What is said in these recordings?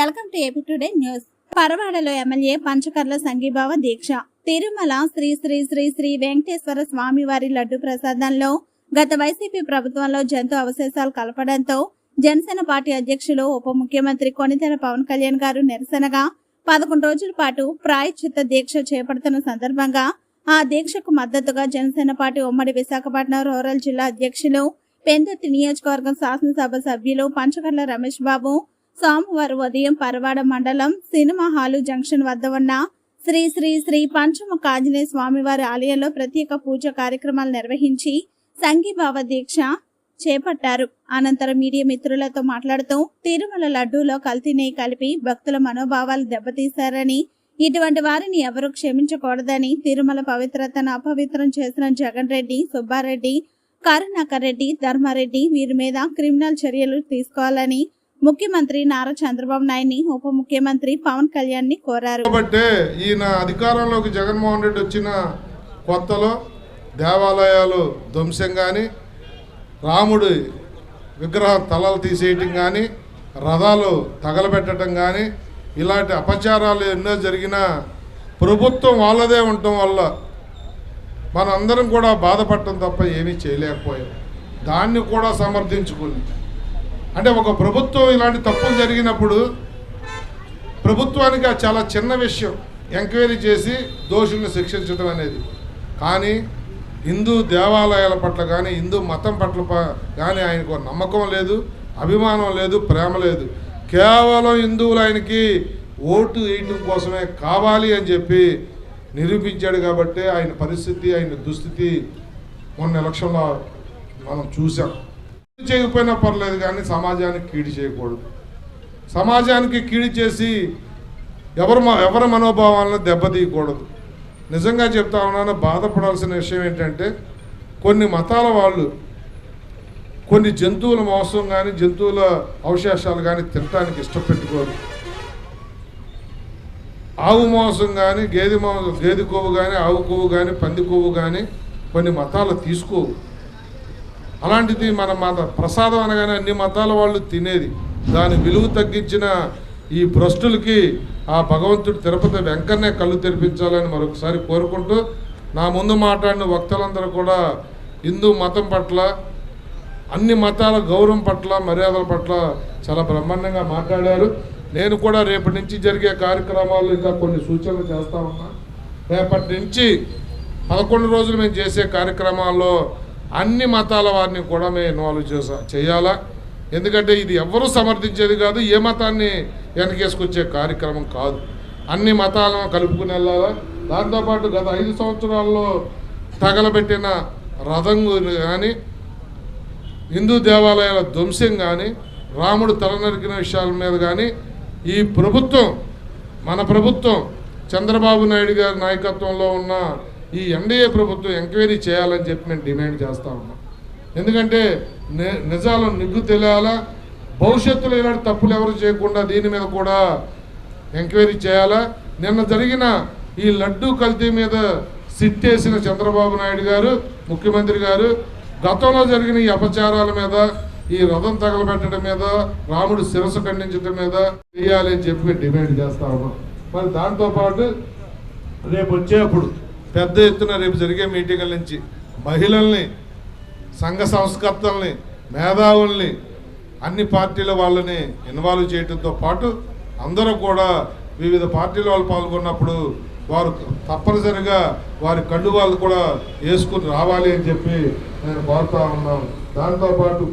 Welcome to AP today news. పరవాడలో MLA Panchakarla సంఘీభావ దీక్ష. తిరుమల శ్రీ శ్రీ శ్రీ శ్రీ వెంకటేశ్వర స్వామివారి లడ్డు ప్రసాదంలో గత వైసీపీ ప్రభుత్వంలో జంతు అవశేషాలు కలపడంతో జనసేన పార్టీ అధ్యక్షులు ఉప ముఖ్యమంత్రి కొనితెల పవన్ కళ్యాణ్ గారు నిరసనగా పదకొండు రోజుల పాటు ప్రాయచిత్త దీక్ష చేపడుతున్న సందర్భంగా ఆ దీక్షకు మద్దతుగా జనసేన పార్టీ ఉమ్మడి విశాఖపట్నం రూరల్ జిల్లా అధ్యక్షులు పెందుర్తి నియోజకవర్గం శాసనసభ సభ్యులు పంచకర్ల రమేష్ బాబు సోమవారం ఉదయం పరవాడ మండలం సినిమా హాలు జంక్షన్ వద్ద ఉన్న శ్రీ శ్రీ శ్రీ పంచముఖ ఆంజనేయ స్వామివారి ఆలయంలో ప్రత్యేక పూజ కార్యక్రమాలు నిర్వహించి సంఘీభావ దీక్ష చేపట్టారు. అనంతరం మీడియా మిత్రులతో మాట్లాడుతూ తిరుమల లడ్డూలో కల్తీ నెయ్యి కలిపి భక్తుల మనోభావాలు దెబ్బతీశారని ఇటువంటి వారిని ఎవరూ క్షమించకూడదని తిరుమల పవిత్రతను అపవిత్రం చేసిన జగన్ రెడ్డి సుబ్బారెడ్డి కరుణాకర్ రెడ్డి ధర్మారెడ్డి వీరి మీద క్రిమినల్ చర్యలు తీసుకోవాలని ముఖ్యమంత్రి నారా చంద్రబాబు నాయుడిని ఉప ముఖ్యమంత్రి పవన్ కళ్యాణ్ని కోరారు. కాబట్టి ఈయన అధికారంలోకి జగన్మోహన్ రెడ్డి వచ్చిన కొత్తలో దేవాలయాలు ధ్వంసం కానీ రాముడి విగ్రహం తలలు తీసేయటం కానీ రథాలు తగలబెట్టడం కానీ ఇలాంటి అపచారాలు ఎన్నో జరిగినా ప్రభుత్వం వాళ్ళదే ఉండటం వల్ల మనందరం కూడా బాధపడటం తప్ప ఏమీ చేయలేకపోయాం. దాన్ని కూడా సమర్థించుకుంది అంటే ఒక ప్రభుత్వం ఇలాంటి తప్పులు జరిగినప్పుడు ప్రభుత్వానికి అది చాలా చిన్న విషయం ఎంక్వైరీ చేసి దోషుల్ని శిక్షించడం అనేది. కానీ హిందూ దేవాలయాల పట్ల కానీ హిందూ మతం పట్ల ప- కానీ ఆయనకు నమ్మకం లేదు అభిమానం లేదు ప్రేమ లేదు. కేవలం హిందువులు ఆయనకి ఓటు వేయటం కోసమే కావాలి అని చెప్పి నిరూపించాడు కాబట్టి ఆయన పరిస్థితి ఆయన దుస్థితి మొన్న ఎలక్షన్లో మనం చూసాం. చేయకపోయినా పర్లేదు కానీ సమాజానికి కీడు చేయకూడదు. సమాజానికి కీడు చేసి ఎవరు మ- ఎవరి మనోభావాలను దెబ్బతీయకూడదు. నిజంగా చెప్తా ఉన్నాను బాధపడాల్సిన విషయం ఏంటంటే కొన్ని మతాల వాళ్ళు కొన్ని జంతువుల మోసం కానీ జంతువుల అవశేషాలు కానీ తినటానికి ఇష్టపెట్టుకోరు. ఆవు మాంసం కానీ గేదె మాంసం గేదె కొవ్వు కానీ ఆవు కొవ్వు కానీ పంది కొవ్వు కానీ కొన్ని మతాలు తీసుకోవు అలాంటిది మన మత ప్రసాదం అనగానే అన్ని మతాల వాళ్ళు తినేది. దాని విలువ తగ్గించిన ఈ భ్రష్టులకి ఆ భగవంతుడు తిరుపతి వెంకన్నే కళ్ళు తెరిపించాలని మరొకసారి కోరుకుంటూ నా ముందు మాట్లాడిన వక్తలందరూ కూడా హిందూ మతం పట్ల అన్ని మతాల గౌరవం పట్ల మర్యాదల పట్ల చాలా బ్రహ్మాండంగా మాట్లాడారు. నేను కూడా రేపటి నుంచి జరిగే కార్యక్రమాలు ఇంకా కొన్ని సూచనలు చేస్తా ఉన్నా. రేపటి నుంచి పదకొండు రోజులు మేము చేసే కార్యక్రమాల్లో అన్ని మతాల వారిని కూడా మేము ఇన్వాల్వ్ చేసా చేయాలా? ఎందుకంటే ఇది ఎవ్వరూ సమర్థించేది కాదు ఏ మతాన్ని వెనకేసుకొచ్చే కార్యక్రమం కాదు. అన్ని మతాలను కలుపుకుని వెళ్ళాలా? దాంతోపాటు గత ఐదు సంవత్సరాల్లో తగలబెట్టిన రథం కానీ హిందూ దేవాలయాల ధ్వంసం కానీ రాముడు తలనరికిన విషయాల మీద కానీ ఈ ప్రభుత్వం మన ప్రభుత్వం చంద్రబాబు నాయుడు గారి నాయకత్వంలో ఉన్న ఈ ఎన్డీఏ ప్రభుత్వం ఎంక్వైరీ చేయాలని చెప్పి మేము డిమాండ్ చేస్తా ఉన్నాం. ఎందుకంటే ని- నిగ్గు తెలియాలా? భవిష్యత్తులో ఇలాంటి తప్పులు ఎవరు చేయకుండా దీని మీద కూడా ఎంక్వైరీ చేయాలా? నిన్న జరిగిన ఈ లడ్డూ కల్తీ మీద సిట్టేసిన చంద్రబాబు నాయుడు గారు ముఖ్యమంత్రి గారు గతంలో జరిగిన ఈ అపచారాల మీద ఈ రథం తగలబెట్టడం మీద రాముడు శిరస్సు ఖండించడం మీద చేయాలి అని చెప్పి డిమాండ్ చేస్తా ఉన్నాం. మరి దాంతోపాటు రేపు వచ్చేప్పుడు పెద్ద ఎత్తున రేపు జరిగే మీటింగుల నుంచి మహిళల్ని సంఘ సంస్కర్తల్ని మేధావుల్ని అన్ని పార్టీల వాళ్ళని ఇన్వాల్వ్ చేయడంతో పాటు అందరూ కూడా వివిధ పార్టీల వాళ్ళు పాల్గొన్నప్పుడు వారు తప్పనిసరిగా వారి కళ్ళు వాళ్ళు కూడా వేసుకుని రావాలి అని చెప్పి నేను కోరుతా ఉన్నాను. దాంతోపాటు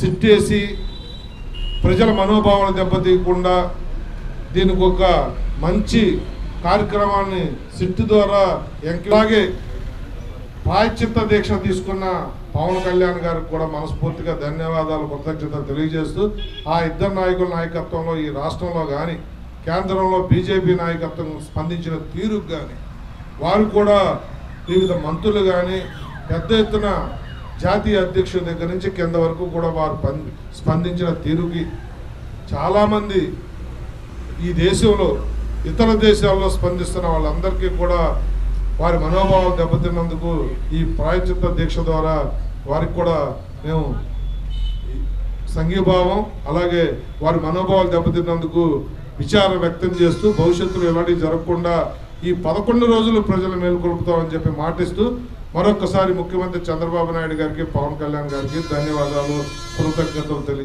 సిట్టేసి ప్రజల మనోభావాలు దెబ్బతీయకుండా దీనికి ఒక మంచి కార్యక్రమాన్ని సిట్టు ద్వారా ఎంకలాగే ప్రాయశ్చిత్త దీక్ష తీసుకున్న పవన్ కళ్యాణ్ గారికి కూడా మనస్ఫూర్తిగా ధన్యవాదాలు కృతజ్ఞత తెలియజేస్తూ ఆ ఇద్దరు నాయకుల నాయకత్వంలో ఈ రాష్ట్రంలో కానీ కేంద్రంలో బీజేపీ నాయకత్వం స్పందించిన తీరుకు కానీ వారు కూడా వివిధ మంత్రులు కానీ పెద్ద ఎత్తున జాతీయ అధ్యక్షుల దగ్గర నుంచి కింద వరకు కూడా వారు స్పందించిన తీరుకి చాలామంది ఈ దేశంలో ఇతర దేశాల్లో స్పందిస్తున్న వాళ్ళందరికీ కూడా వారి మనోభావాలు దెబ్బతిన్నందుకు ఈ ప్రాయచిత్త దీక్ష ద్వారా వారికి కూడా మేము సంఘీభావం అలాగే వారి మనోభావాలు దెబ్బతిన్నందుకు విచారం వ్యక్తం చేస్తూ భవిష్యత్తులో ఎలాంటి జరగకుండా ఈ పదకొండు రోజులు ప్రజలు మేలుకొల్పుతామని చెప్పి మాటిస్తూ మరొకసారి ముఖ్యమంత్రి చంద్రబాబు నాయుడు గారికి పవన్ కళ్యాణ్ గారికి ధన్యవాదాలు కృతజ్ఞతలు తెలియ